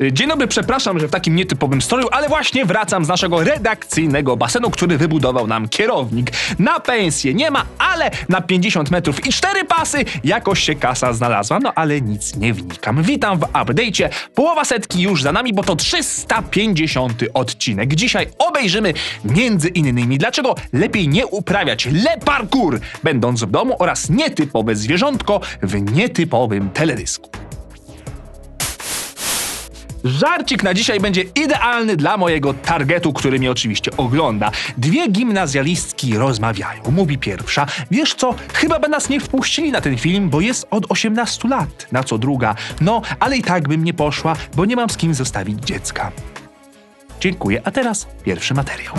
Y, Dzień dobry, przepraszam, że w takim nietypowym stroju, ale właśnie wracam z naszego redakcyjnego basenu, który wybudował nam kierownik. Na pensję nie ma, ale na 50 metrów i 4 pasy jakoś się kasa znalazła, no ale nic nie wnikam. Witam w update'cie. Połowa setki już za nami, bo to 350 odcinek. Dzisiaj obejrzymy między innymi, dlaczego lepiej nie uprawiać le parkour, będąc w domu oraz nietypowe zwierzątko w nietypowym teledysku. Żarcik na dzisiaj będzie idealny dla mojego targetu, który mnie oczywiście ogląda. Dwie gimnazjalistki rozmawiają. Mówi pierwsza, wiesz co, chyba by nas nie wpuścili na ten film, bo jest od 18 lat. Na co druga, no, ale i tak bym nie poszła, bo nie mam z kim zostawić dziecka. Dziękuję, a teraz pierwszy materiał.